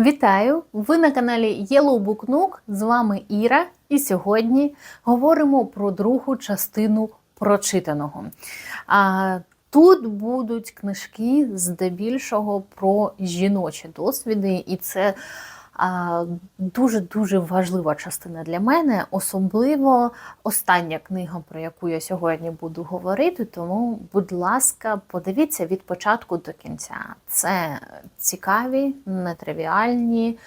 Вітаю! Ви на каналі Yellow Book Nook, З вами Іра, і сьогодні говоримо про другу частину прочитаного. А, Тут будуть книжки здебільшого про жіночі досвіди, і це дуже-дуже важлива частина для мене, особливо остання книга, про яку я сьогодні буду говорити. Тому, будь ласка, подивіться від початку до кінця. Це цікаві, нетривіальні,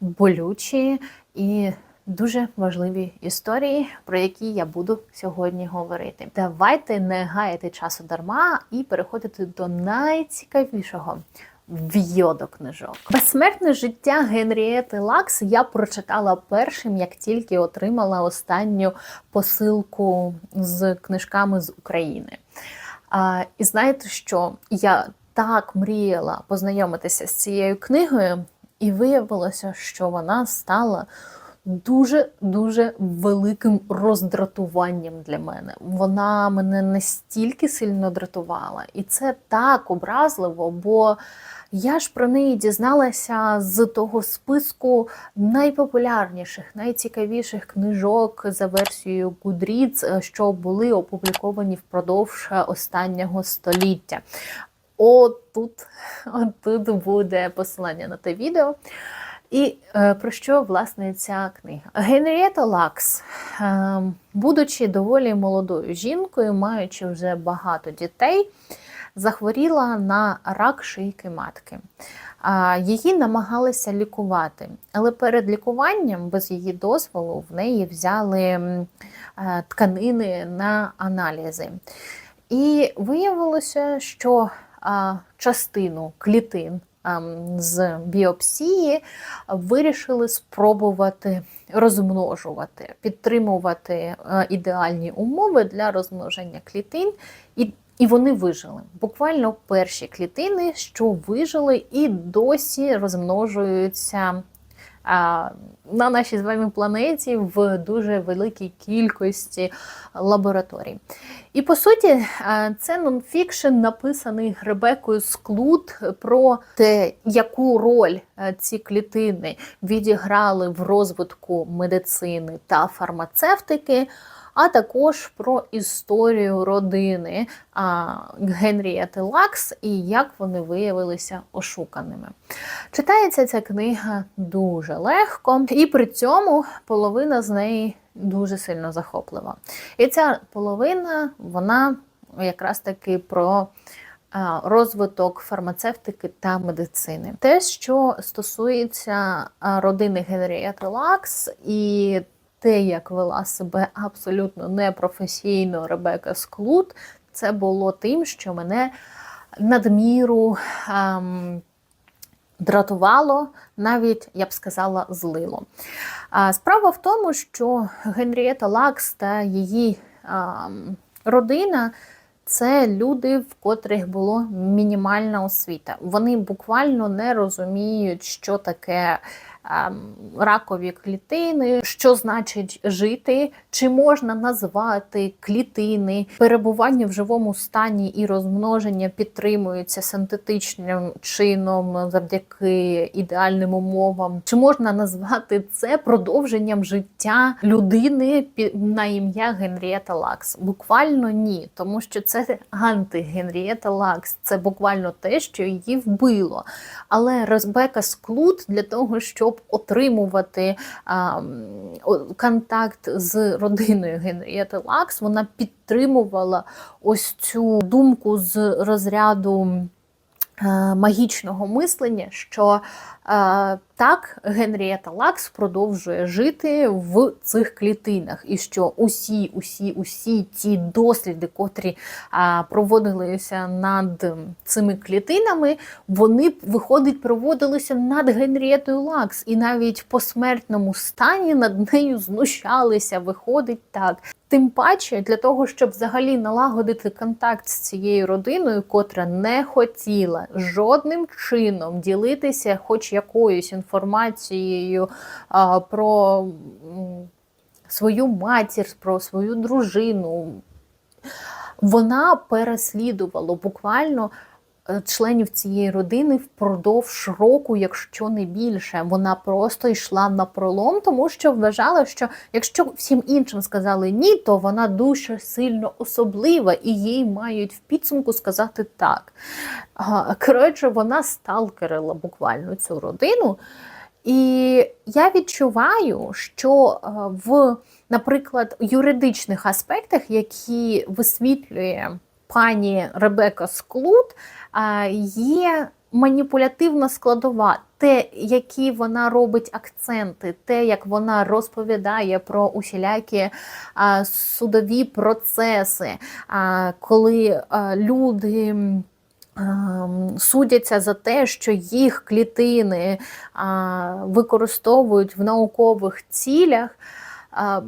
болючі і дуже важливі історії, про які я буду сьогодні говорити. Давайте не гаяти часу дарма і переходити до найцікавішого в'йодо книжок. Безсмертне життя Генрієти Лакс я прочитала першим, як тільки отримала останню посилку з книжками з України. А, І знаєте, що я так мріяла познайомитися з цією книгою, і виявилося, що вона стала дуже-дуже великим роздратуванням для мене. Вона мене настільки сильно дратувала, і це так образливо, бо я ж про неї дізналася з того списку найпопулярніших, найцікавіших книжок за версією Goodreads, що були опубліковані впродовж останнього століття. Отут, отут буде посилання на те відео. І е, про що власне ця книга? Генрієта Лакс, е, будучи доволі молодою жінкою, маючи вже багато дітей, захворіла на рак шийки матки. Її намагалися лікувати, але перед лікуванням, без її дозволу, в неї взяли е, тканини на аналізи. І виявилося, що частину клітин. Ем, з біопсії вирішили спробувати розмножувати, підтримувати е, ідеальні умови для розмноження клітин, і і вони вижили. Буквально перші клітини, що вижили, і досі розмножуються на нашій з вами планеті в дуже великій кількості лабораторій. І по суті, це нонфікшн, написаний Гребекою Склуд про те, яку роль ці клітини відіграли в розвитку медицини та фармацевтики а також про історію родини Генрієти Лакс і як вони виявилися ошуканими. Читається ця книга дуже легко, і при цьому половина з неї дуже сильно захоплива. І ця половина, вона якраз таки про. Розвиток фармацевтики та медицини. Те, що стосується родини Генрієти Лакс і те, як вела себе абсолютно непрофесійно Ребека Склуд, це було тим, що мене надміру ем, дратувало, навіть, я б сказала, злило. А, Справа в тому, що Генрієта Лакс та її ем, родина. Це люди, в котрих було мінімальна освіта. Вони буквально не розуміють, що таке ракові клітини, що значить жити, чи можна назвати клітини, перебування в живому стані і розмноження підтримуються синтетичним чином завдяки ідеальним умовам, чи можна назвати це продовженням життя людини на ім'я Генрієта Лакс? Буквально ні, тому що це анти-Генрієта Лакс, це буквально те, що її вбило. Але Розбека Склуд для того, щоб щоб отримувати а, контакт з родиною Генрієти Лакс, вона підтримувала ось цю думку з розряду. Магічного мислення, що е, так Генрієта Лакс продовжує жити в цих клітинах, і що усі, усі, усі ті досліди, котрі а, проводилися над цими клітинами, вони виходить, проводилися над Генрієтою Лакс, і навіть в посмертному стані над нею знущалися. Виходить так. Тим паче для того, щоб взагалі налагодити контакт з цією родиною, котра не хотіла жодним чином ділитися, хоч якоюсь інформацією інформацією про свою матір, про свою дружину. Вона переслідувала буквально членів цієї родини впродовж року, якщо не більше. Вона просто йшла на пролом, тому що вважала, що якщо всім іншим сказали ні, то вона дуже сильно особлива і їй мають в підсумку сказати так. Коротше, вона сталкерила буквально цю родину. І я відчуваю, що е, в, наприклад, юридичних аспектах, які висвітлює пані Ребека Склуд, е, є маніпулятивна складова. Те, які вона робить акценти, те, як вона розповідає про усілякі а, судові процеси, а, коли а, люди. ем, Судяться за те, що їх клітини а, використовують в наукових цілях, а,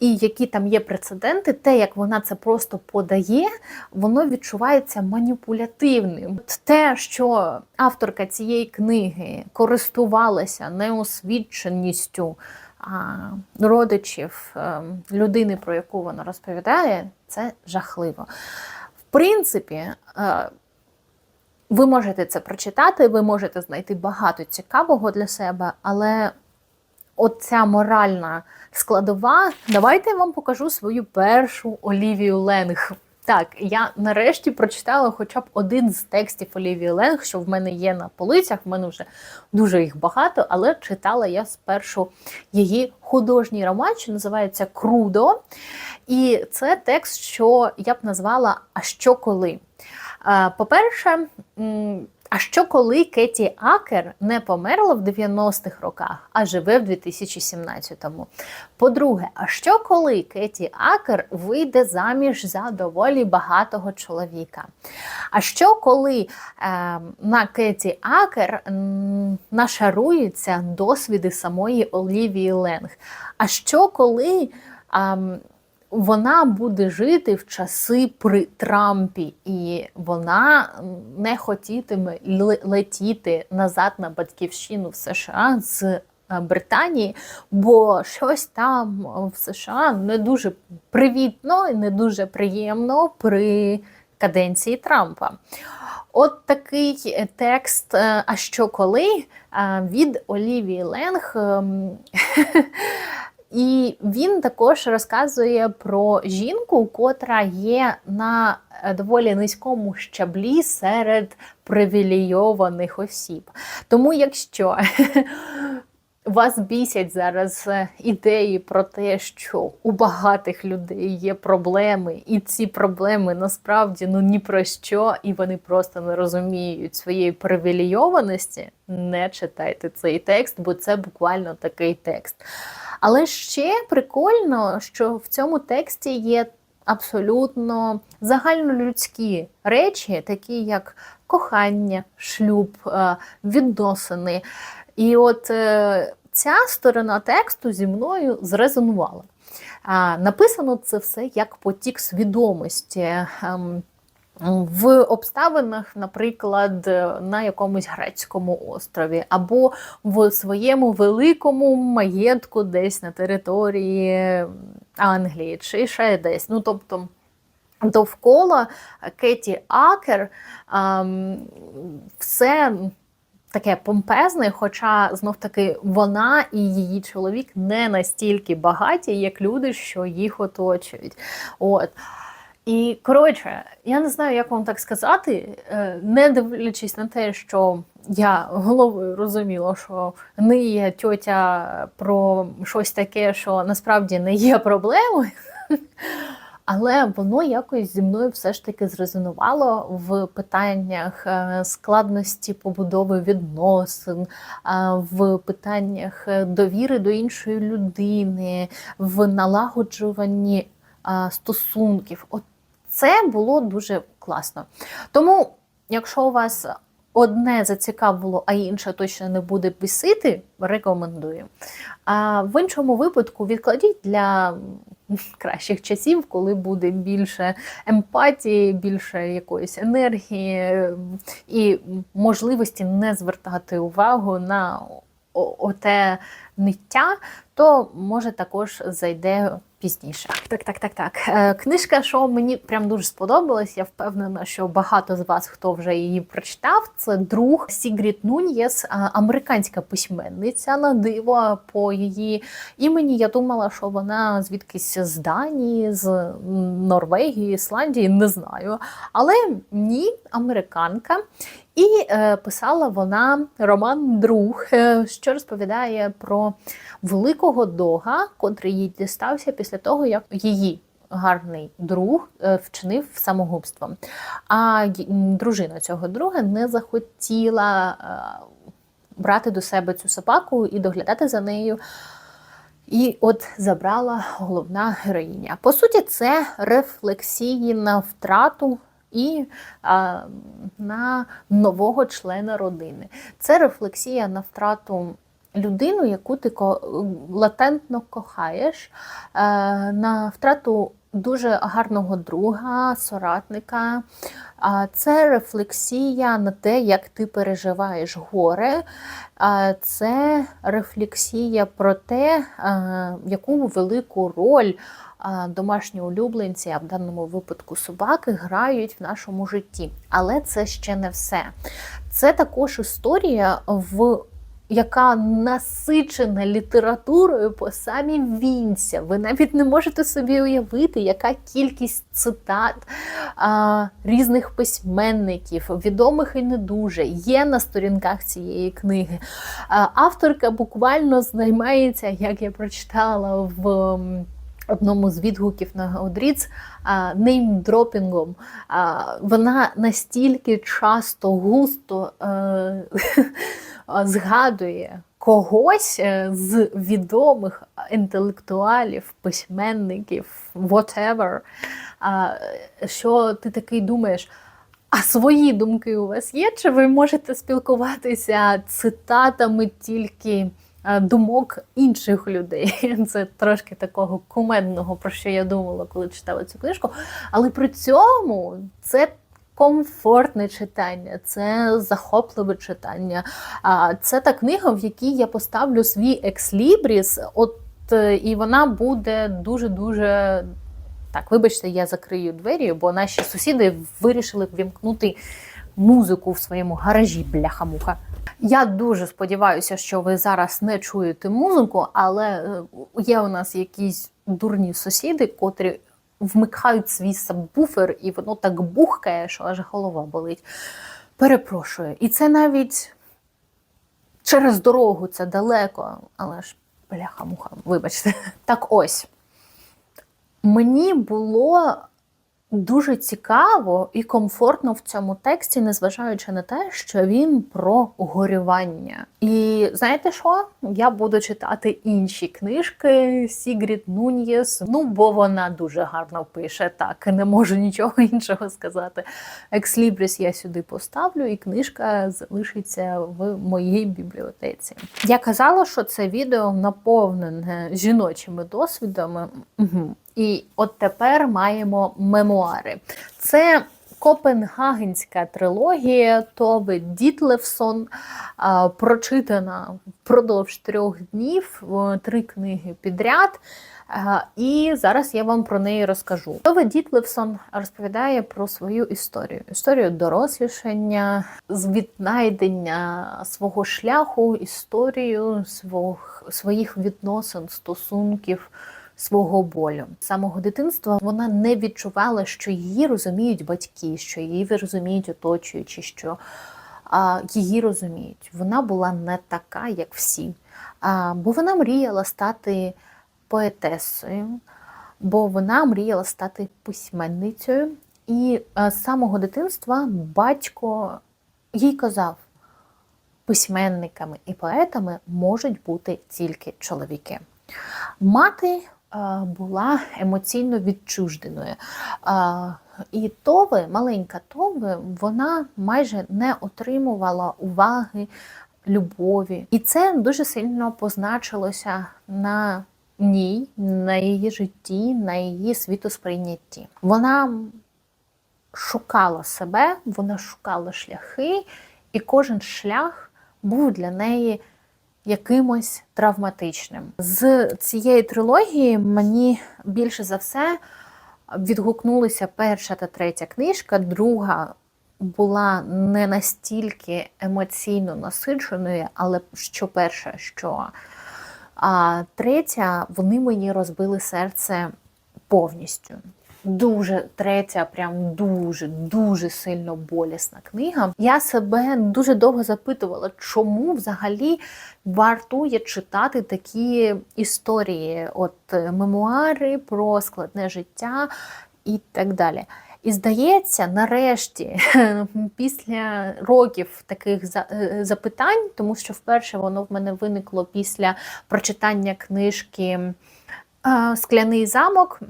і які там є прецеденти, те, як вона це просто подає, воно відчувається маніпулятивним. От Те, що авторка цієї книги користувалася неосвіченістю а, родичів е, людини, про яку вона розповідає, це жахливо. В принципі, е, ви можете це прочитати, ви можете знайти багато цікавого для себе, але оця моральна складова. Давайте я вам покажу свою першу Олівію Ленг. Так, я нарешті прочитала хоча б один з текстів Олівії Ленг, що в мене є на полицях. В мене вже дуже їх багато, але читала я спершу її художній роман, що називається Крудо. І це текст, що я б назвала А що коли? Е, По-перше, а що коли Кеті Акер не померла в 90-х роках, а живе в 2017-му? По-друге, а що коли Кеті Акер вийде заміж за доволі багатого чоловіка? А що коли е, на Кеті Акер нашаруються досвіди самої Олівії Ленг? А що коли. ем, вона буде жити в часи при Трампі, і вона не хотітиме летіти назад на батьківщину в США з е, Британії, бо щось там в США не дуже привітно і не дуже приємно при каденції Трампа. От такий текст, е, а що коли е, від Олівії Ленг. І він також розказує про жінку, котра є на е, доволі низькому щаблі серед привілейованих осіб. Тому, якщо вас бісять зараз е, ідеї про те, що у багатих людей є проблеми, і ці проблеми насправді ну ні про що, і вони просто не розуміють своєї привілейованості, не читайте цей текст, бо це буквально такий текст. Але ще прикольно, що в цьому тексті є абсолютно загальнолюдські речі, такі як кохання, шлюб, е, відносини. І от е, ця сторона тексту зі мною зрезонувала. Написано це все як потік свідомості. ем, В обставинах, наприклад, на якомусь грецькому острові, або в своєму великому маєтку десь на території Англії, чи ще десь. Ну, тобто, довкола Кеті Акер ем, все таке помпезне, хоча знов таки вона і її чоловік не настільки багаті, як люди, що їх оточують. От. І коротше, я не знаю, як вам так сказати, е, не дивлячись на те, що я головою розуміла, що не є тьотя про щось таке, що насправді не є проблемою. Але воно якось зі мною все ж таки зрезонувало в питаннях е, складності побудови відносин, е, в питаннях довіри до іншої людини, в налагоджуванні е, стосунків. От це було дуже класно. Тому, якщо у вас одне зацікавило, а інше точно не буде бісити, рекомендую. А в іншому випадку відкладіть для кращих часів, коли буде більше емпатії, більше якоїсь енергії і можливості не звертати увагу на оте ниття, то може також зайде пізніше. Так, так, так, так. Е, Книжка, що мені прям дуже сподобалась. Я впевнена, що багато з вас, хто вже її прочитав, це друг Сігріт Нуньєс, американська письменниця на диво по її імені. Я думала, що вона звідкись з Данії, з Норвегії, Ісландії, не знаю. Але ні, американка. І е, писала вона роман Друг, е, що розповідає про великого дога, котрий їй дістався після того, як її гарний друг е, вчинив самогубство. А дружина цього друга не захотіла брати до себе цю собаку і доглядати за нею. І от забрала головна героїня. По суті, це рефлексії на втрату і а, на нового члена родини. Це рефлексія на втрату людину, яку ти латентно кохаєш, е, на втрату дуже гарного друга, соратника. Це рефлексія на те, як ти переживаєш горе. Це рефлексія про те, е, яку велику роль домашні улюбленці, а в даному випадку собаки, грають в нашому житті. Але це ще не все. Це також історія в. Яка насичена літературою по самі вінця. Ви навіть не можете собі уявити, яка кількість цитат а, різних письменників, відомих і не дуже, є на сторінках цієї книги. А, авторка буквально займається, як я прочитала в. Одному з відгуків на Goodreads, неймдропінгом. Вона настільки часто густо е, згадує когось е, з відомих інтелектуалів, письменників, whatever, що ти такий думаєш. А свої думки у вас є? Чи ви можете спілкуватися цитатами тільки думок інших людей? Це трошки такого кумедного, про що я думала, коли читала цю книжку. Але при цьому це комфортне читання, це захопливе читання. Це та книга, в якій я поставлю свій екслібріс, от е, і вона буде дуже-дуже. Так, вибачте, я закрию двері, бо наші сусіди вирішили ввімкнути музику в своєму гаражі, бляха-муха. Я дуже сподіваюся, що ви зараз не чуєте музику, але е, є у нас якісь дурні сусіди, котрі вмикають свій сабвуфер, і воно так бухкає, що аж голова болить. Перепрошую. І це навіть через дорогу це далеко, але ж бляха-муха, вибачте. Так ось. Мені було дуже цікаво і комфортно в цьому тексті, незважаючи на те, що він про горювання. І знаєте що? Я буду читати інші книжки Сігрід Нуньєс, ну бо вона дуже гарно пише, так не можу нічого іншого сказати. Екслібріс я сюди поставлю, і книжка залишиться в моїй бібліотеці. Я казала, що це відео наповнене жіночими досвідами. І от тепер маємо мемуари. Це Копенгагенська трилогія Тове Дітлевсон, прочитана впродовж трьох днів, три книги підряд. І зараз я вам про неї розкажу. Тове Дітлевсон розповідає про свою історію: історію дорослішання, з віднайдення свого шляху, історію своїх відносин, стосунків свого болю. З самого дитинства вона не відчувала, що її розуміють батьки, що її розуміють оточуючі, що а, її розуміють. Вона була не така, як всі. А, бо вона мріяла стати поетесою, бо вона мріяла стати письменницею. І з самого дитинства батько їй казав: письменниками і поетами можуть бути тільки чоловіки. Мати була емоційно відчужденою. І Тове, маленька Тове, вона майже не отримувала уваги, любові. І це дуже сильно позначилося на ній, на її житті, на її світосприйнятті. Вона шукала себе, вона шукала шляхи, і кожен шлях був для неї якимось травматичним. З цієї трилогії мені більше за все відгукнулися перша та третя книжка, друга була не настільки емоційно насиченою, але що перша, що а третя, вони мені розбили серце повністю. Дуже третя, прям дуже дуже сильно болісна книга. Я себе дуже довго запитувала, чому взагалі вартує читати такі історії, от е, мемуари про складне життя і так далі. І здається, нарешті, після років таких е, запитань, тому що вперше воно в мене виникло після прочитання книжки е, Скляний замок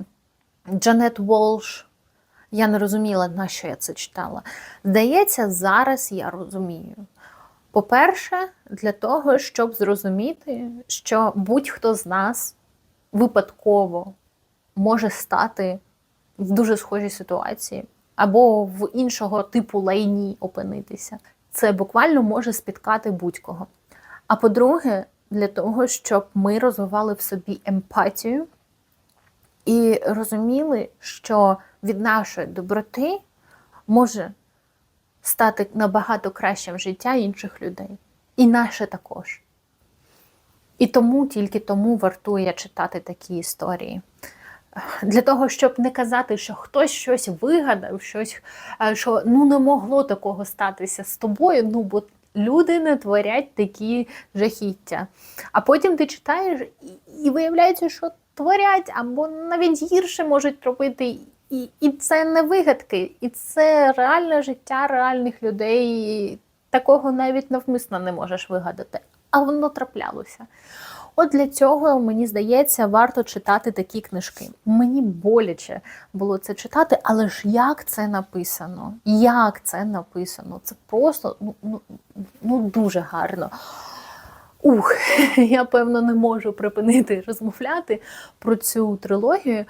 Джанет Волш. Я не розуміла, на що я це читала. Здається, зараз я розумію. По-перше, для того, щоб зрозуміти, що будь-хто з нас випадково може стати в дуже схожій ситуації або в іншого типу лайні опинитися. Це буквально може спіткати будь-кого. А по-друге, для того, щоб ми розвивали в собі емпатію і розуміли, що від нашої доброти може стати набагато кращим життя інших людей. І наше також. І тому, тільки тому вартує читати такі історії. Для того, щоб не казати, що хтось щось вигадав, щось, е, що ну не могло такого статися з тобою, ну бо люди не творять такі жахіття. А потім ти читаєш і, і виявляється, що творять, або навіть гірше можуть робити. І, і це не вигадки, і це реальне життя реальних людей. Такого навіть навмисно не можеш вигадати. А воно траплялося. От для цього, мені здається, варто читати такі книжки. Мені боляче було це читати, але ж як це написано? Як це написано? Це просто ну, ну, ну дуже гарно. Ух, я певно не можу припинити розмовляти про цю трилогію.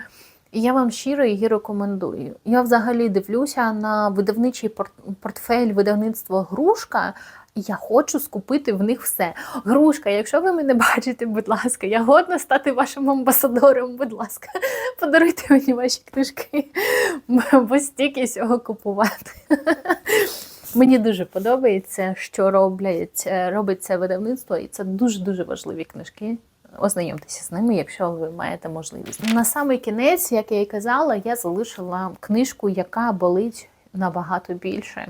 І я вам щиро її рекомендую. Я взагалі дивлюся на видавничий пор- портфель видавництва Грушка. І я хочу скупити в них все. Грушка, якщо ви мене бачите, будь ласка, я годна стати вашим амбасадором, будь ласка, подаруйте мені ваші книжки, бо стільки всього купувати. Мені дуже подобається, що роблять, е, робить це видавництво, і це дуже-дуже важливі книжки. Ознайомтеся з ними, якщо ви маєте можливість. На самий кінець, як я і казала, я залишила книжку, яка болить набагато більше,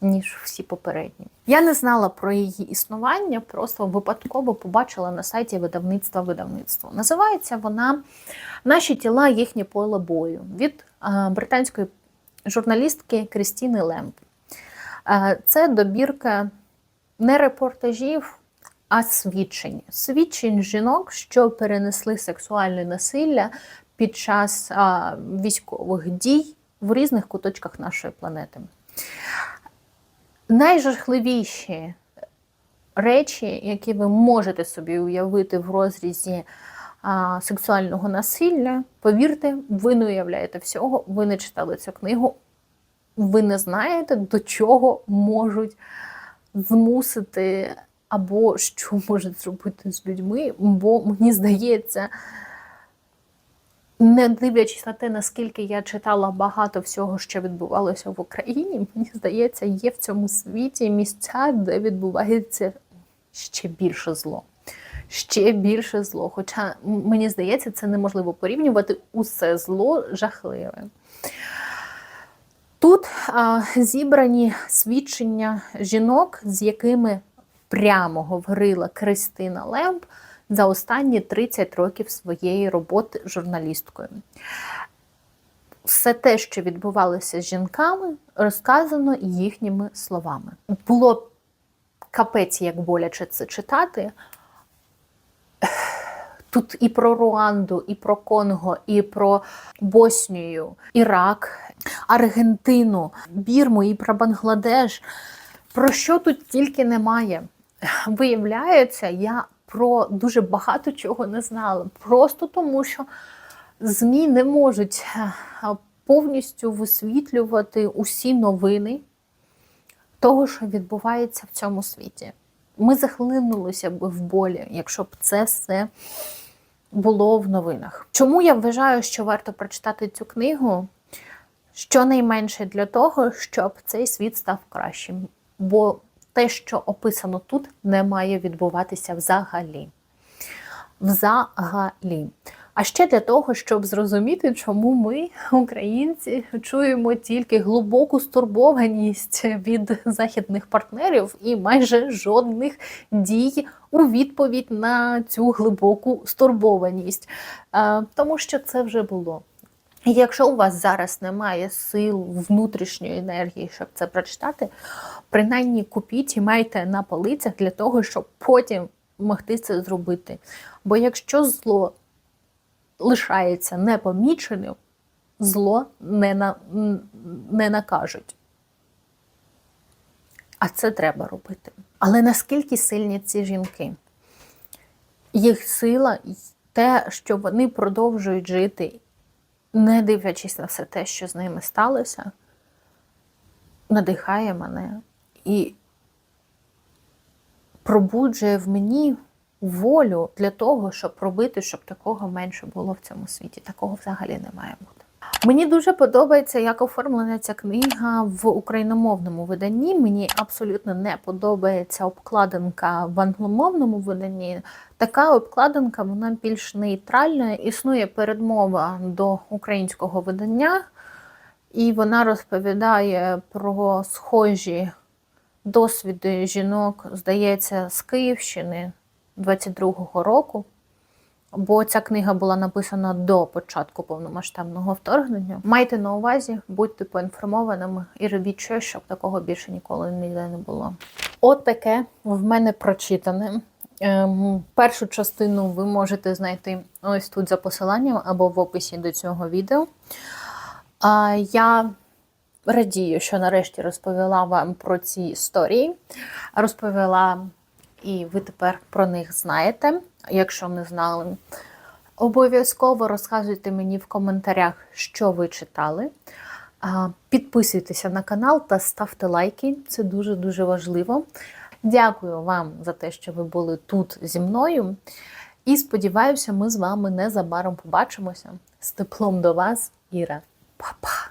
ніж всі попередні. Я не знала про її існування, просто випадково побачила на сайті видавництва видавництво. Називається вона Наші тіла, їхнє поле бою від е, британської журналістки Крістіни Лемп. Е, Це добірка не репортажів, а свідчень. Свідчень жінок, що перенесли сексуальне насилля під час військових дій в різних куточках нашої планети. Найжахливіші речі, які ви можете собі уявити в розрізі а, сексуального насилля, повірте, ви не уявляєте всього, ви не читали цю книгу, ви не знаєте, до чого можуть змусити, або що можуть зробити з людьми, бо мені здається, не дивлячись на те, наскільки я читала багато всього, що відбувалося в Україні, мені здається, є в цьому світі місця, де відбувається ще більше зло. Ще більше зло. Хоча мені здається, це неможливо порівнювати усе зло жахливе. Зібрані свідчення жінок, з якими прямо говорила Кристина Лемп за останні 30 років своєї роботи журналісткою. Все те, що відбувалося з жінками, розказано їхніми словами. Було капець, як боляче це читати. Тут і про Руанду, і про Конго, і про Боснію, Ірак, Аргентину, Бірму, і про Бангладеш. Про що тут тільки немає. Виявляється, я про дуже багато чого не знала. Просто тому, що ЗМІ не можуть е, повністю висвітлювати усі новини того, що відбувається в цьому світі. ми захлинулися б в болі, якщо б це все було в новинах. Чому я вважаю, що варто прочитати цю книгу? Щонайменше для того, щоб цей світ став кращим. Бо те, що описано тут, не має відбуватися взагалі. Взагалі. А ще для того, щоб зрозуміти, чому ми, українці, чуємо тільки глибоку стурбованість від західних партнерів і майже жодних дій у відповідь на цю глибоку стурбованість. Е, Тому що це вже було. І Якщо у вас зараз немає сил внутрішньої енергії, щоб це прочитати, принаймні купіть і майте на полицях для того, щоб потім могти це зробити. Бо якщо зло лишається непоміченим, зло не, на, не накажуть. А це треба робити. Але наскільки сильні ці жінки? Їх сила те, що вони продовжують жити, не дивлячись на все те, що з ними сталося, надихає мене і пробуджує в мені волю для того, щоб робити, щоб такого менше було в цьому світі. Такого взагалі не має бути. Мені дуже подобається, як оформлена ця книга в україномовному виданні. Мені абсолютно не подобається обкладинка в англомовному виданні. Така обкладинка вона більш нейтральна. Існує передмова до українського видання, і вона розповідає про схожі досвіди жінок, здається, з Київщини 22-го року. Бо ця книга була написана до початку повномасштабного вторгнення. Майте на увазі, будьте поінформованими і робіть щось, щоб такого більше ніколи ніде не було. От таке в мене прочитане. Ем, першу частину ви можете знайти ось тут за посиланням або в описі до цього відео. А я радію, що нарешті розповіла вам про ці історії. Розповіла, і ви тепер про них знаєте, якщо не знали. Обов'язково розказуйте мені в коментарях, що ви читали. Підписуйтеся на канал та ставте лайки, це дуже-дуже важливо. Дякую вам за те, що ви були тут зі мною. І сподіваюся, ми з вами незабаром побачимося. З теплом до вас, Іра. Па-па!